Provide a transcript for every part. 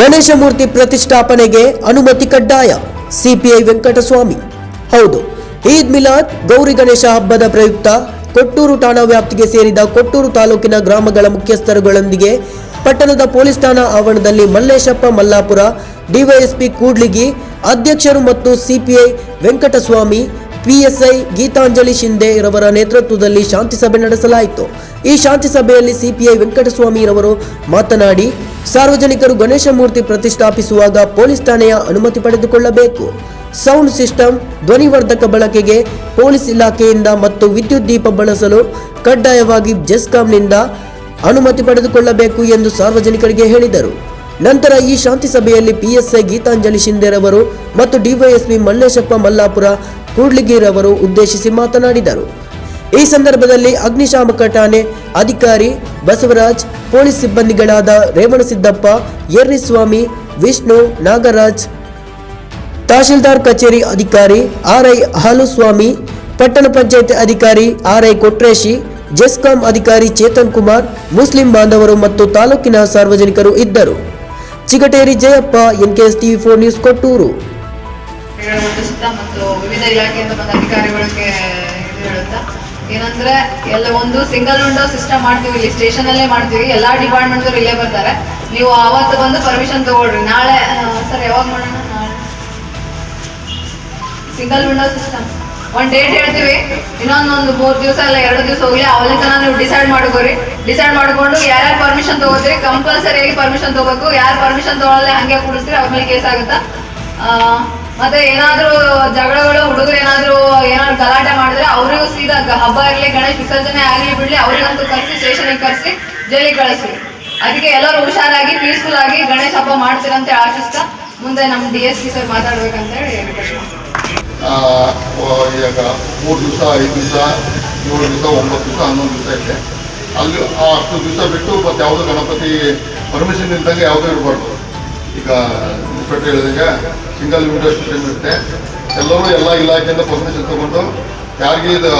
ಗಣೇಶ ಮೂರ್ತಿ ಪ್ರತಿಷ್ಠಾಪನೆಗೆ ಅನುಮತಿ ಕಡ್ಡಾಯ ಸಿಪಿಐ ವೆಂಕಟಸ್ವಾಮಿ. ಹೌದು, ಈದ್ ಮಿಲಾದ್, ಗೌರಿ ಗಣೇಶ ಹಬ್ಬದ ಪ್ರಯುಕ್ತ ಕೊಟ್ಟೂರು ಠಾಣಾ ವ್ಯಾಪ್ತಿಗೆ ಸೇರಿದ ಕೊಟ್ಟೂರು ತಾಲೂಕಿನ ಗ್ರಾಮಗಳ ಮುಖ್ಯಸ್ಥರುಗಳೊಂದಿಗೆ ಪಟ್ಟಣದ ಪೊಲೀಸ್ ಠಾಣಾ ಆವರಣದಲ್ಲಿ ಮಲ್ಲೇಶಪ್ಪ ಮಲ್ಲಾಪುರ, ಡಿವೈಎಸ್ಪಿ ಕೂಡ್ಲಿಗಿ, ಅಧ್ಯಕ್ಷರು ಮತ್ತು ಸಿಪಿಐ ವೆಂಕಟಸ್ವಾಮಿ ಪಿಎಸ್ಐ ಗೀತಾಂಜಲಿ ಶಿಂದೆ ರವರ ನೇತೃತ್ವದಲ್ಲಿ ಶಾಂತಿ ಸಭೆ ನಡೆಸಲಾಯಿತು. ಈ ಶಾಂತಿ ಸಭೆಯಲ್ಲಿ ಸಿಪಿಐ ವೆಂಕಟಸ್ವಾಮಿ ರವರು ಮಾತನಾಡಿ, ಸಾರ್ವಜನಿಕರು ಗಣೇಶ ಮೂರ್ತಿ ಪ್ರತಿಷ್ಠಾಪಿಸುವಾಗ ಪೊಲೀಸ್ ಠಾಣೆಯ ಅನುಮತಿ ಪಡೆದುಕೊಳ್ಳಬೇಕು. ಸೌಂಡ್ ಸಿಸ್ಟಮ್, ಧ್ವನಿವರ್ಧಕ ಬಳಕೆಗೆ ಪೊಲೀಸ್ ಇಲಾಖೆಯಿಂದ ಮತ್ತು ವಿದ್ಯುತ್ ದೀಪ ಬಳಸಲು ಕಡ್ಡಾಯವಾಗಿ ಜೆಸ್ಕಾಂನಿಂದ ಅನುಮತಿ ಪಡೆದುಕೊಳ್ಳಬೇಕು ಎಂದು ಸಾರ್ವಜನಿಕರಿಗೆ ಹೇಳಿದರು. ನಂತರ ಈ ಶಾಂತಿ ಸಭೆಯಲ್ಲಿ ಪಿಎಸ್ಐ ಗೀತಾಂಜಲಿ ಶಿಂದೆರವರು ಮತ್ತು ಡಿವೈಎಸ್ಪಿ ಮಲ್ಲೇಶಪ್ಪ ಮಲ್ಲಾಪುರ ಕೂಡ್ಲಿಗಿರವರು ಉದ್ದೇಶಿಸಿ ಮಾತನಾಡಿದರು. ಈ ಸಂದರ್ಭದಲ್ಲಿ ಅಗ್ನಿಶಾಮಕ ಠಾಣೆ ಅಧಿಕಾರಿ ಬಸವರಾಜ್, ಪೊಲೀಸ್ ಸಿಬ್ಬಂದಿಗಳಾದ ರೇವಣಸಿದ್ದಪ್ಪ ಎರ್ರಿಸ್ವಾಮಿ ವಿಷ್ಣು ನಾಗರಾಜ್, ತಹಶೀಲ್ದಾರ್ ಕಚೇರಿ ಅಧಿಕಾರಿ ಆರ್ಐ ಹಾಲುಸ್ವಾಮಿ ಪಟ್ಟಣ ಪಂಚಾಯತ್ ಅಧಿಕಾರಿ ಆರ್ಐ ಕೊಟ್ರೇಶಿ, ಜೆಸ್ಕಾಂ ಅಧಿಕಾರಿ ಚೇತನ್ ಕುಮಾರ್, ಮುಸ್ಲಿಂ ಬಾಂಧವರು ಮತ್ತು ತಾಲೂಕಿನ ಸಾರ್ವಜನಿಕರು ಇದ್ದರು. Chigateri Jayappa NKS TV four news Kotturu. ಹೇಳುವಂತ ಮತ್ತು ವಿವಿಧ ಇಲಾಖೆಯಿಂದ ಬಂದ ಅಧಿಕಾರಿಗಳಿಗೆ ಇದು ಹೇಳುತ್ತಾ ಏನಂದ್ರೆ ಎಲ್ಲ ಒಂದು ಸಿಂಗಲ್ ವಿಂಡೋ ಸಿಸ್ಟಮ್ ಮಾಡ್ತೀವಿ ಇಲ್ಲಿ ಸ್ಟೇಷನ್ ಅಲ್ಲೇ ಮಾಡ್ತೀವಿ ಎಲ್ಲಾ ಡಿಪಾರ್ಟ್ಮೆಂಟ್ ಇಲ್ಲೇ ಬರ್ತಾರೆ. ನೀವು ಅವತ್ತು ಬಂದು ಪರ್ಮಿಷನ್ ತಗೊಳ್ರಿ. ನಾಳೆ ಸರ್ ಯಾವಾಗ ಮಾಡೋಣ? ಸಿಂಗಲ್ ವಿಂಡೋ ಸಿಸ್ಟಮ್ ಒಂದ್ ಡೇಟ್ ಹೇಳ್ತೀವಿ. ಇನ್ನೊಂದೊಂದು ಮೂರ್ ದಿವಸ ಅಲ್ಲ ಎರಡು ದಿವಸ ಹೋಗ್ಲಿ ಅವಲಿ ತನ ನೀವು ಡಿಸೈಡ್ ಮಾಡ್ಕೋರಿ. ಡಿಸೈಡ್ ಮಾಡ್ಕೊಂಡು ಯಾರ್ಯಾರು ಪರ್ಮಿಷನ್ ತಗೋತೀರಿ ಕಂಪಲ್ಸರಿಯಾಗಿ ಪರ್ಮಿಷನ್ ತಗೋಬೇಕು. ಯಾರು ಪರ್ಮಿಷನ್ ತಗೊಳ್ಳಲ್ಲ ಹಂಗೆ ಕುಡಿಸ್ತೀರಿ ಅವ್ರ ಮೇಲೆ ಕೇಸ್ ಆಗುತ್ತಾ? ಆ, ಮತ್ತೆ ಏನಾದ್ರೂ ಜಗಳಗಳು, ಹುಡುಗರು ಏನಾದ್ರು ಏನಾದ್ರು ಗಲಾಟೆ ಮಾಡಿದ್ರೆ ಅವ್ರಿಗೂ ಸೀದಾ ಹಬ್ಬ ಇರ್ಲಿ, ಗಣೇಶ ವಿಸರ್ಜನೆ ಆಗ್ಲಿ ಬಿಡ್ಲಿ, ಅವ್ರಿಗಂತೂ ಕರ್ಸಿ, ಸ್ಟೇಷನ್ಗೆ ಕರ್ಸಿ, ಜೈಲಿಗೆ ಕಳಿಸಿ. ಅದಕ್ಕೆ ಎಲ್ಲರೂ ಹುಷಾರಾಗಿ ಪೀಸ್ಫುಲ್ ಆಗಿ ಗಣೇಶ ಹಬ್ಬ ಮಾಡ್ತೀರಂತ ಆಶಿಸ್ತಾ ಮುಂದೆ ನಮ್ಮ ಡಿ ಎಸ್ ಪಿ ಸರ್ ಮಾತಾಡ್ಬೇಕಂತ ಹೇಳಿ ಈಗ ಮೂರು ದಿವಸ, ಐದು ದಿವಸ, ಏಳು ದಿವಸ, ಒಂಬತ್ತು ದಿವಸ, ಹನ್ನೊಂದು ದಿವಸ ಇದೆ. ಅಲ್ಲಿ ಆ ಹತ್ತು ದಿವಸ ಬಿಟ್ಟು ಮತ್ತೆ ಯಾವುದೋ ಗಣಪತಿ ಪರ್ಮಿಷನ್ ಇದ್ದಂಗೆ ಯಾವುದೋ ಇರಬಾರ್ದು. ಈಗ ಇನ್ಸ್ಪೆಕ್ಟರ್ ಹೇಳಿದಾಗ ಸಿಂಗಲ್ ವಿಂಡೋ ಸಿಸ್ಟಮ್ ಇರುತ್ತೆ ಎಲ್ಲರೂ ಎಲ್ಲ ಇಲಾಖೆಯಿಂದ ಪರ್ಮಿಷನ್ ತಗೊಂಡು ಯಾರಿಗೆ ಇದು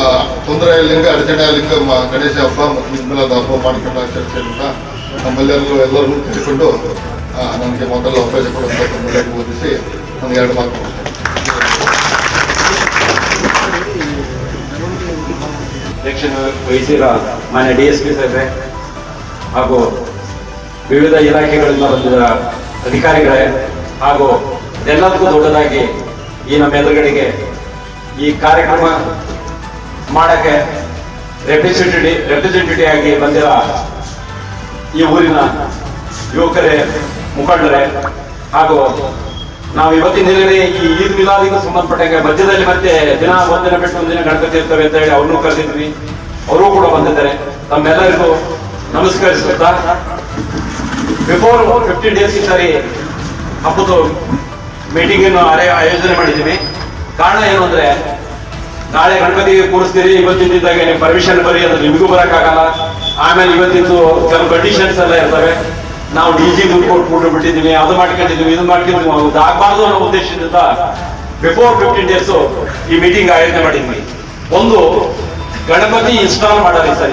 ತೊಂದರೆ ಆಗಲಿಂಗ ಅಡಚಣೆ ಆಗಲಿಂಗ ಗಣೇಶ ಹಬ್ಬ ಮತ್ತು ನಿರ್ಮಲದ ಹಬ್ಬ ಮಾಡ್ಕೊಂಡು ಆಚರಿಸಿ ಅಂತ ನಮ್ಮೆಲ್ಲರಿಗೂ ಎಲ್ಲರಿಗೂ ತಿಳ್ಕೊಂಡು ನನಗೆ ಮೊದಲು ಅವಕಾಶ ಕೊಡುವಂಥ ತಮ್ಮಲ್ಲಿ ಓದಿಸಿ ನನಗೆ ಎರಡು ಮಾತು ಅಧ್ಯಕ್ಷನ ವಹಿಸಿರೋ ಮಾನ್ಯ ಡಿ ಎಸ್ ಪಿ ಸಾಹೇಬ್ರೆ ಹಾಗೂ ವಿವಿಧ ಇಲಾಖೆಗಳಿಂದ ಬಂದಿದ ಅಧಿಕಾರಿಗಳೇ, ಹಾಗೂ ಎಲ್ಲದಕ್ಕೂ ದೊಡ್ಡದಾಗಿ ಈ ನಮ್ಮ ಎದುರುಗಡೆಗೆ ಈ ಕಾರ್ಯಕ್ರಮ ಮಾಡಕ್ಕೆ ರೆಪ್ರೆಸೆಂಟೇಟಿ ರೆಪ್ರೆಸೆಂಟೇಟಿವ್ ಆಗಿ ಬಂದಿರೋ ಈ ಊರಿನ ಯುವಕರೇ, ಮುಖಂಡರೇ, ಹಾಗೂ ನಾವು ಇವತ್ತಿನ ದಿನಗಳೇ ಈ ಈದ್ ಮಿಲಾದಿಗೂ ಸಂಬಂಧಪಟ್ಟಂಗೆ ಮಧ್ಯದಲ್ಲಿ ಮತ್ತೆ ದಿನ ಒಂದಿನ ಬಿಟ್ಟು ಒಂದಿನ ಗಣಪತಿ ಇರ್ತವೆ ಅಂತ ಹೇಳಿ ಅವ್ರನ್ನೂ ಕರೆದಿದ್ವಿ. ಅವರು ಕೂಡ ಬಂದಿದ್ದಾರೆ. ತಮ್ಮೆಲ್ಲರಿಗೂ ನಮಸ್ಕರಿಸುತ್ತಾ ಬಿಫೋರ್ ಫಿಫ್ಟೀನ್ ಡೇಸ್ ಈ ಸಾರಿ ಹಬ್ಬದ ಮೀಟಿಂಗ್ ಅನ್ನು ಆರೆ- ಆಯೋಜನೆ ಮಾಡಿದ್ದೀವಿ. ಕಾರಣ ಏನು ಅಂದ್ರೆ, ನಾಳೆ ಗಣಪತಿಗೆ ಕೂರಿಸ್ತೀರಿ ಇವತ್ತಿನ ದಿನದಾಗೆ ನೀವು ಪರ್ಮಿಷನ್ ಬರೀ ಅಂದ್ರೆ ನಿಮಗೂ ಬರೋಕ್ಕಾಗಲ್ಲ. ಆಮೇಲೆ ಇವತ್ತಿಂದು ಕೆಲವು ಕಂಡೀಷನ್ಸ್ ಎಲ್ಲ ಇರ್ತವೆ. ನಾವು ಡಿ ಜಿ ದುಡ್ಡು ಕೊಟ್ಟು ಬಿಟ್ಟಿದ್ದೀವಿ, ಅದು ಮಾಡ್ಕೊಂಡಿದ್ದೀವಿ, ಇದು ಮಾಡ್ಕೊಂಡು ಅದು ಆಗಬಾರ್ದು ಅನ್ನೋ ಉದ್ದೇಶದಿಂದ ಬಿಫೋರ್ ಫಿಫ್ಟೀನ್ ಡೇಸ್ ಈ ಮೀಟಿಂಗ್ ಆಯೋಜನೆ ಮಾಡಿದ್ವಿ. ಒಂದು, ಗಣಪತಿ ಇನ್ಸ್ಟಾಲ್ ಮಾಡಲಿ ಸರಿ.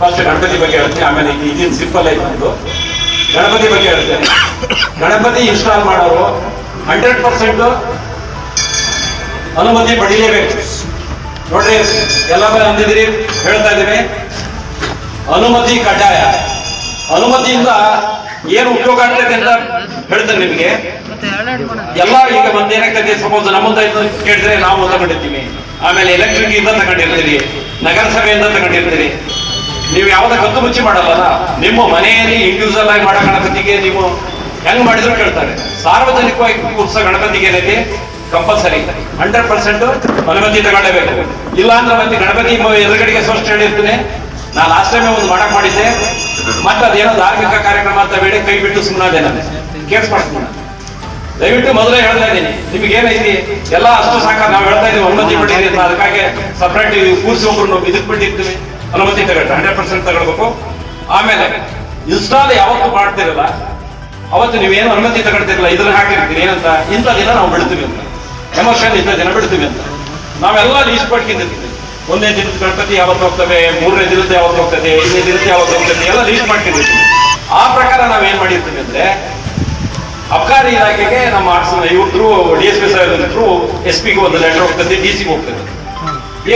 ಫಸ್ಟ್ ಗಣಪತಿ ಬಗ್ಗೆ ಹೇಳ್ತೀನಿ, ಆಮೇಲೆ ಈಗಿನ ಸಿಂಪಲ್ ಆಯ್ತು ನಮ್ದು. ಗಣಪತಿ ಬಗ್ಗೆ ಹೇಳ್ತೇನೆ ಗಣಪತಿ ಇನ್ಸ್ಟಾಲ್ ಮಾಡೋರು ಹಂಡ್ರೆಡ್ ಪರ್ಸೆಂಟ್ ಅನುಮತಿ ಪಡೀಲೇಬೇಕು ನೋಡ್ರಿ ಎಲ್ಲ ಅಂದಿದ್ದೀರಿ, ಹೇಳ್ತಾ ಇದ್ದೀವಿ. ಅನುಮತಿ ಕಡ್ಡಾಯ. ಅನುಮತಿಯಿಂದ ಏನು ಉಪಯೋಗ ಆಗ್ತೈತೆ ಅಂತ ಹೇಳ್ತೇನೆ ನಿಮಗೆ. ಎಲ್ಲ ಈಗ ಒಂದ್ ಏನಾಗ್ತದೆ ಸಪೋಸ್ ನಮ್ಮಂತ ಕೇಳಿದ್ರೆ ನಾವು ತಗೊಂಡಿರ್ತೀವಿ. ಆಮೇಲೆ ಎಲೆಕ್ಟ್ರಿಕ್ ಇಂದ ತಗೊಂಡಿರ್ತೀರಿ, ನಗರಸಭೆಯಿಂದ ತಗೊಂಡಿರ್ತೀರಿ. ನೀವು ಯಾವ್ದು ಕದ್ದು ಮುಚ್ಚಿ ಮಾಡಲ್ಲ. ನಿಮ್ಮ ಮನೆಯಲ್ಲಿ ಇಂಡಿವಿಜುವಲ್ ಆಗಿ ಮಾಡೋ ಗಣಪತಿಗೆ ನೀವು ಹೆಂಗ್ ಮಾಡಿದ್ರು ಕೇಳ್ತಾರೆ. ಸಾರ್ವಜನಿಕವಾಗಿ ಉತ್ಸವ ಗಣಪತಿಗೆ ಏನೈತಿ? ಕಂಪಲ್ಸರಿ ಹಂಡ್ರೆಡ್ ಪರ್ಸೆಂಟ್ ಅನುಮತಿ ತಗೊಳ್ಳೇಬೇಕು. ಇಲ್ಲ ಅಂದ್ರೆ ಮತ್ತೆ ಗಣಪತಿ ಎದುರುಗಡೆಗೆ ಸ್ಪಷ್ಟ ಹೇಳಿರ್ತೀನಿ. ನಾ ಲಾಸ್ಟ್ ಟೈಮ್ ಒಂದು ಮಾಡಕ್ ಮಾಡಿದ್ದೆ. ಮತ್ತೆ ಅದೇನೋ ಧಾರ್ಮಿಕ ಕಾರ್ಯಕ್ರಮ ಅಂತ ಬೇಡ ಕೈ ಬಿಟ್ಟು ಸುಮ್ಮನಾದೆ ನಾನು. ಕೇಸ್ ಮಾಡ್ತೀನಿ. ದಯವಿಟ್ಟು ಮೊದಲೇ ಹೇಳ್ತಾ ಇದ್ದೀನಿ. ನಿಮ್ಗೆ ಏನೈತಿ? ಎಲ್ಲ ಅಷ್ಟು ಸಾಕ ನಾವು ಹೇಳ್ತಾ ಇದ್ದೀವಿ. ಅನುಮತಿ ಅಂತ ಅದಕ್ಕಾಗಿ ಸಪ್ರೇಟ್ ಕೂರಿಸಿ ಒಬ್ರು ಇದಕ್ ಬಿಟ್ಟಿರ್ತೀವಿ. ಅನುಮತಿ ತಗೊಳ್ತಾರೆ ಹಂಡ್ರೆಡ್ ಪರ್ಸೆಂಟ್ ತಗೊಳ್ಬೇಕು. ಆಮೇಲೆ ಇನ್ಸ್ಟಾಲ್ ಯಾವತ್ತು ಮಾಡ್ತಿರಲ್ಲ ಅವತ್ತು ನೀವೇನು ಅನುಮತಿ ತಗೊಳ್ತಿರಲ್ಲ ಇದನ್ನ ಹಾಕಿರ್ತೀನಿ ಏನಂತ? ಇಂಥ ದಿನ ನಾವು ಬಿಡ್ತೀವಿ ಅಂತ. ಎಮೋಷನ್ ಇಂಥ ದಿನ ಬಿಡ್ತೀವಿ ಅಂತ. ನಾವೆಲ್ಲ ಲೀಸ್ಟ್ ಮಾಡ್ಕೊಂಡಿರ್ತೀವಿ. ಒಂದೇ ದಿನದ ಗಣಪತಿ ಯಾವತ್ತು ಹೋಗ್ತವೆ ಮೂರನೇ ದಿನದ ಯಾವತ್ತು ಹೋಗ್ತದೆ ಐದನೇ ದಿನದ ಯಾವತ್ತು ಹೋಗ್ತದೆ ಎಲ್ಲ ಲೀಸ್ಟ್ ಮಾಡ್ಕೊಂಡಿರ್ತೀವಿ. ಆ ಪ್ರಕಾರ ನಾವೇನ್ ಮಾಡಿರ್ತೀವಿ ಅಂದ್ರೆ ಅಬ್ಕಾರಿ ಇಲಾಖೆಗೆ ನಮ್ಮ ಆರ್ಟ್ಸ್ ಇವ್ರು ಡಿ ಎಸ್ ಪಿ ಸಾಹೇಬ್ ಎಸ್ ಪಿಗೆ ಒಂದು ಲೆಟರ್ ಹೋಗ್ತದೆ ಡಿ ಸಿಗೆ ಹೋಗ್ತದೆ.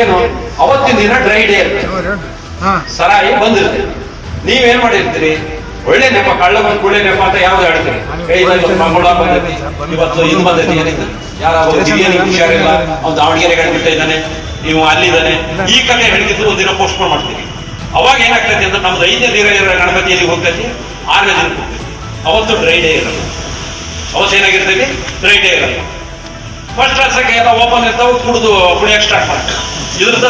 ಏನು? ಅವತ್ತಿನ ದಿನ ಡ್ರೈ ಡೇ ಇರ್ತದೆ ಸರಾಯಿ ಬಂದಿರ್ತೀರಿ ನೀವೇನ್ ಮಾಡಿರ್ತೀರಿ? ಒಳ್ಳೆ ನೆಪ ಕಳ್ಳ ಬಂದ್ ಒಳ್ಳೆ ನೆಪ ಅಂತ ಯಾವ್ದು ಹೇಳ್ತೀರಿ? ಇವತ್ತು ಮಂಗಳ ಬಂದೈತಿ ಇವತ್ತು ಇದು ಬಂದೈತಿ ಯಾರು ಹುಷಾರಿಲ್ಲ ಅವ್ನು ದಾವಣಗೆರೆ ಹೇಳ್ಬಿಟ್ಟ ಇದ್ದಾನೆ ನೀವು ಅಲ್ಲಿದ್ದಾನೆ. ಈ ಕಲೆ ಹೇಳಿದ್ರು ಒಂದಿನ ಪೋಸ್ಟ್ ಪೋನ್ ಮಾಡ್ತೀವಿ. ಅವಾಗ ಏನಾಗ್ತೈತಿ ಅಂದ್ರೆ ನಮ್ದು ಐದನೇ ದಿನ ಇರೋ ಗಣಪತಿಯಲ್ಲಿ ಹೋಗ್ತೈತಿ ಆರನೇ ದಿನ ಹೋಗ್ತೈತಿ. ಅವತ್ತು ಡ್ರೈ ಡೇ ಇರಲ್ಲ. ಅವತ್ತು ಏನಾಗಿರ್ತೈತಿ? ಡ್ರೈ ಡೇ ಇರಲ್ಲ. ಫಸ್ಟ್ ಕ್ಲಾಸ್ ಎಲ್ಲ ಓಪನ್ ಇರ್ತಾವೆ ಕುಡಿದು ಕುಡಿಯಕ್ಕೆ ಸ್ಟಾರ್ಟ್ ಮಾಡ್ತಾರೆ. ಇದ್ರದ್ದು